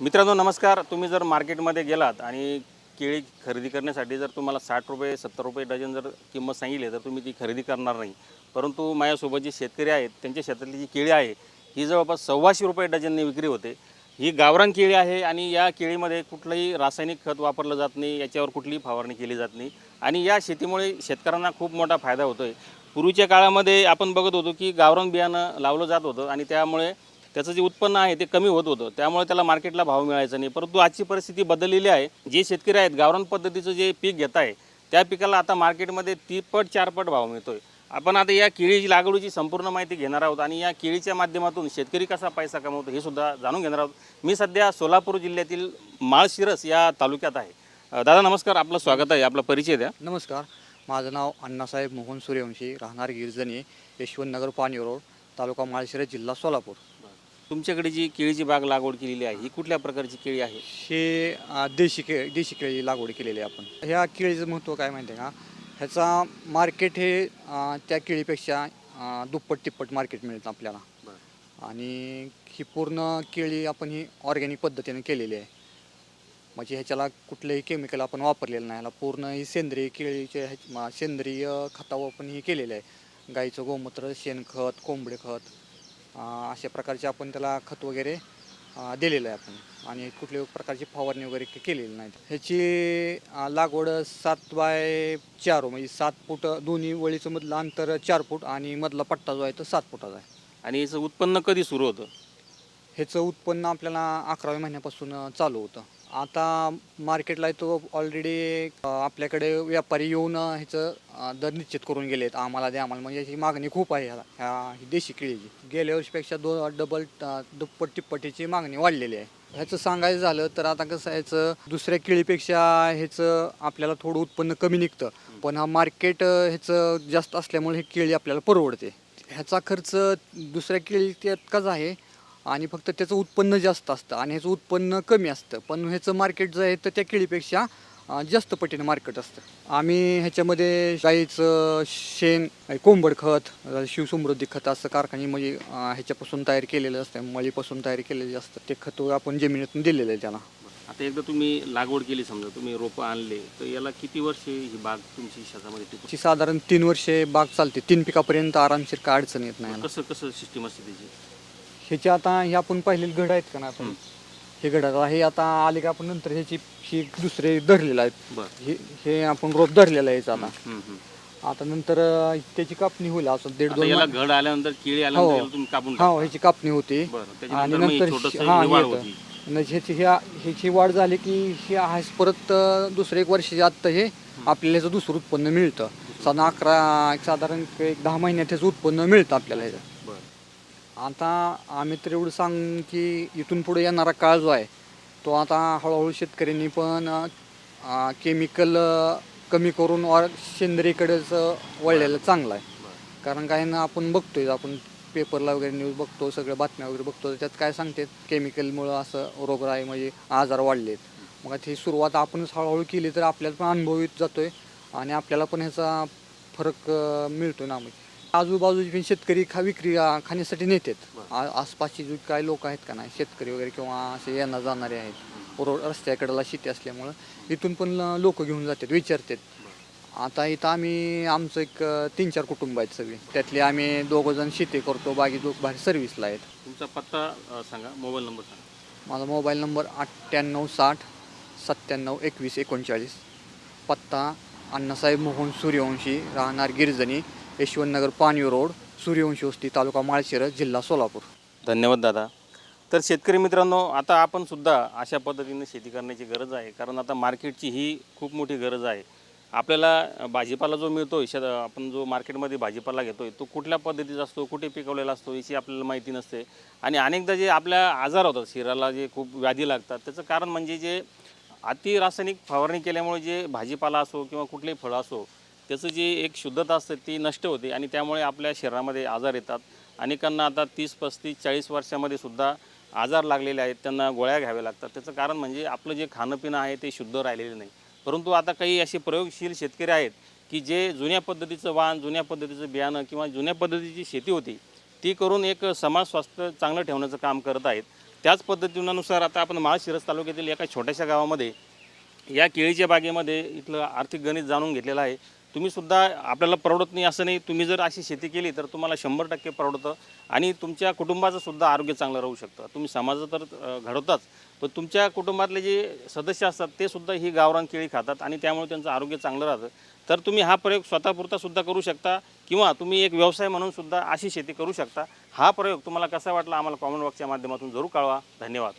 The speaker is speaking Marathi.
मित्रांनो नमस्कार. तुम्ही जर मार्केटमध्ये गेलात आणि केळी खरेदी करण्यासाठी जर तुम्हाला साठ रुपये सत्तर रुपये डझन जर किंमत सांगितली तर तुम्ही ती खरेदी करणार नाही. परंतु माझ्यासोबत जे शेतकरी आहेत त्यांच्या शेतातली जी केळी आहे ही जवळपास सव्वाशे रुपये डझनने विक्री होते. ही गावरान केळी आहे आणि या केळीमध्ये कुठलंही रासायनिक खत वापरलं जात नाही याच्यावर कुठलीही फवारणी केली जात नाही. आणि या शेतीमुळे शेतकऱ्यांना खूप मोठा फायदा होतो आहे पूर्वीच्या काळामध्ये आपण बघत होतो की गावरान बियाणं लावलं जात होतं आणि त्यामुळे त्याचं जे उत्पन्न आहे ते कमी होत होतं. त्यामुळे त्याला मार्केटला भाव मिळायचा नाही. परंतु आजची परिस्थिती बदललेली आहे. जे शेतकरी आहेत गावरान पद्धतीचं जे पीक घेत आहे त्या पिकाला आता मार्केटमध्ये तीपट चारपट भाव मिळतोय. आपण आता या केळीची लागवडीची संपूर्ण माहिती घेणार आहोत आणि या केळीच्या माध्यमातून शेतकरी कसा पैसा कमवतो हे सुद्धा जाणून घेणार आहोत. मी सध्या सोलापूर जिल्ह्यातील माळशिरस या तालुक्यात आहे. दादा नमस्कार. आपलं स्वागत आहे. आपला परिचय द्या. नमस्कार. माझं नाव अण्णासाहेब मोहन सूर्यवंशी. राहणार गिरजणी यशवंतनगर पाणी रोड तालुका माळशिरस जिल्हा सोलापूर. तुमच्याकडे जी केळीची बाग लागवड केलेली आहे ही कुठल्या प्रकारची केळी आहे? हे अ, देशी के देशी केळी लागवड केलेली आहे आपण. ह्या केळीचं महत्त्व काय माहिती आहे का? ह्याचा मार्केट हे अ, त्या केळीपेक्षा अ, दुप्पट तिप्पट मार्केट मिळतं आपल्याला. आणि ही पूर्ण केळी आपण ही ऑर्गॅनिक पद्धतीने केलेली आहे. म्हणजे ह्याच्याला कुठलंही केमिकल आपण वापरलेलं नाही. ह्याला पूर्ण ही सेंद्रिय केळीचे म- सेंद्रिय खतावर पण हे केलेलं आहे. गाईचं गोमूत्र शेणखत कोंबडे खत अशा प्रकारचे आपण त्याला खत वगैरे दिलेलं आहे आपण. आणि कुठल्याही प्रकारची फवारणी वगैरे केलेली नाही ह्याची लागवड सात बाय चार म्हणजे सात फूट दोन्ही वळीचं मधलं अंतर चार फूट आणि मधला पट्टा जो आहे तो सात फुटाचा आहे. आणि याचं उत्पन्न कधी सुरू होतं? ह्याचं उत्पन्न आपल्याला अकराव्या महिन्यापासून चालू होतं. आता मार्केटला तो ऑलरेडी आपल्याकडे व्यापारी येऊन ह्याचं दर निश्चित करून गेले आहेत आम्हाला द्या आम्हाला म्हणजे याची मागणी खूप आहे ह्याला. ह्या ही देशी केळीची. गेल्या वर्षीपेक्षा दोन डबल दुप्पट तिप्पटीची मागणी वाढलेली आहे. ह्याचं सांगायचं झालं तर आता कसं ह्याचं दुसऱ्या केळीपेक्षा ह्याचं आपल्याला थोडं उत्पन्न कमी निघतं. पण हा मार्केट ह्याचं जास्त असल्यामुळे ही केळी आपल्याला परवडते. ह्याचा खर्च दुसऱ्या केळी तितकाच आहे आणि फक्त त्याचं उत्पन्न जास्त असतं आणि ह्याचं उत्पन्न कमी असतं. पण ह्याचं मार्केट जे आहे तर त्या केळीपेक्षा जास्त पटीने मार्केट असतं. आम्ही ह्याच्यामध्ये गाईचं शेण कोंबड खत शिवसमृद्धी खत असं कारखाने म्हणजे ह्याच्यापासून तयार केलेलं असतं. मळीपासून तयार केलेलं असतं. ते खत आपण जमिनीतून दिलेलं आहे त्याला. आता एकदा तुम्ही लागवड केली समजा तुम्ही रोपं आणले तर याला किती वर्षे ही बाग तुमची शेतामध्ये टिकू साधारण तीन वर्षे बाग चालते. तीन पिकापर्यंत आरामशीर काय अडचण येत नाही. कसं कसं सिस्टीम असते त्याची? ह्याची आता हे आपण पाहिलेले घड आहेत का ना आपण हे घड आता हे आता आले का आपण नंतर ह्याची ही दुसरे धरलेलं आहेत. हे हे आपण रोप धरलेलं आहे याचं आता. आता नंतर त्याची कापणी होईल असं दीड दोन याला घड आल्यानंतर केळी आल्यानंतर हो. याला तुम्ही कापून हा टाकता. ह्याची कापणी होती. आणि नंतर हा ही ह्याची ह्या ह्याची वाढ झाली की हे आहे परत दुसरं एक वर्षाच्या आत्ता हे आपल्याला दुसरं उत्पन्न मिळतं. साधारण अकरा एक साधारण एक दहा महिन्यात त्याचं उत्पन्न मिळतं आपल्याला ह्याचं. आता आम्ही तर एवढं सांग की इथून पुढे येणारा काळ जो आहे तो आता हळूहळू शेतकऱ्यांनी पण केमिकल कमी करून और सेंद्रियकडेच वळलेलं चांगलं आहे. कारण काही ना आपण बघतोय आपण पेपरला वगैरे न्यूज बघतो सगळ्या बातम्या वगैरे बघतो त्यात काय सांगतात केमिकलमुळं असं रोगराई म्हणजे आजार वाढलेत. मग ही सुरुवात आपणच हळूहळू केली तर आपल्याला पण अनुभव येत जातोय आणि आपल्याला पण ह्याचा फरक अं, मिळतो ना म्हणजे. आजूबाजूचे पण शेतकरी खा विक्री खाण्यासाठी नेतात. आ- आसपासचे जे काही लोक आहेत का नाही शेतकरी वगैरे किंवा असे येणार जाणारे आहेत रोड रस्त्याकडेला शेती असल्यामुळं इथून पण लोक घेऊन जातात विचारतात. आता इथं आम्ही आमचं एक अं, तीन चार कुटुंब आहेत सगळे. त्यातले आम्ही दोघं जण शेती करतो बाकी दोघ बाहेर सर्व्हिसला आहेत. तुमचा पत्ता अं, सांगा मोबाईल नंबर सांगा. माझा मोबाईल नंबर अठ्ठ्याण्णव साठ सत्त्याण्णव एकवीस एकोणचाळीस. पत्ता अण्णासाहेब मोहन सूर्यवंशी राहणार गिरजणी यशवंतनगर पाणी रोड सूर्यवंशी वस्ती तालुका माळशिरस जिल्हा सोलापूर. धन्यवाद दादा. तर शेतकरी मित्रांनो आता आपण सुद्धा अशा पद्धतीने शेती करण्याची गरज आहे. कारण आता मार्केटची ही खूप मोठी गरज आहे. आपल्याला भाजीपाला जो मिळतो शेत आपण जो मार्केटमध्ये भाजीपाला घेतो तो कुठल्या पद्धतीचा असतो कुठे पिकवलेला असतो याची आपल्याला माहिती नसते. आणि अनेकदा जे आपल्या आजार होतात शरीराला जे खूप व्याधी लागतात त्याचं कारण म्हणजे जे अति रासायनिक फवारणी केल्यामुळे जे भाजीपाला असो किंवा कुठलेही फळं असो त्याचं जी एक शुद्धता असते ती नष्ट होते आणि त्यामुळे आपल्या शरीरामध्ये आजार येतात. अनेकांना आता तीस पस्तीस चाळीस वर्षामध्ये सुद्धा आजार लागलेले आहेत. त्यांना गोळ्या घ्याव्या लागतात. त्याचं कारण म्हणजे आपलं जे खाणंपिणं आहे ते शुद्ध राहिलेलं नाही. परंतु आता काही असे प्रयोगशील शेतकरी आहेत की जे जुन्या पद्धतीचं वाण जुन्या पद्धतीचं बियाणं किंवा जुन्या पद्धतीची शेती होती ती करून एक समाज स्वास्थ्य चांगलं ठेवण्याचं काम करत आहेत. त्याच पद्धतीनुसार आता आपण माळशिरस तालुक्यातील एका छोट्याशा गावामध्ये या केळीच्या बागेमध्ये इथलं आर्थिक गणित जाणून घेतलेलं आहे. तुम्हीसुद्धा आपल्याला परवडत नाही असं नाही. तुम्ही जर अशी शेती केली तर तुम्हाला शंभर टक्के परवडतं आणि तुमच्या कुटुंबाचं सुद्धा आरोग्य चांगलं राहू शकतं. तुम्ही समाजात तर घडवताच पण तुमच्या कुटुंबातले जे सदस्य असतात ते सुद्धा ही गावरान केळी खातात आणि त्यामुळे त्यांचं आरोग्य चांगलं राहतं. तर तुम्ही हा प्रयोग स्वतःपुरता सुद्धा करू शकता किंवा तुम्ही एक व्यवसाय म्हणून सुद्धा अशी शेती करू शकता. हा प्रयोग तुम्हाला कसा वाटला आम्हाला कॉमेंट बॉक्सच्या माध्यमातून जरूर कळवा. धन्यवाद.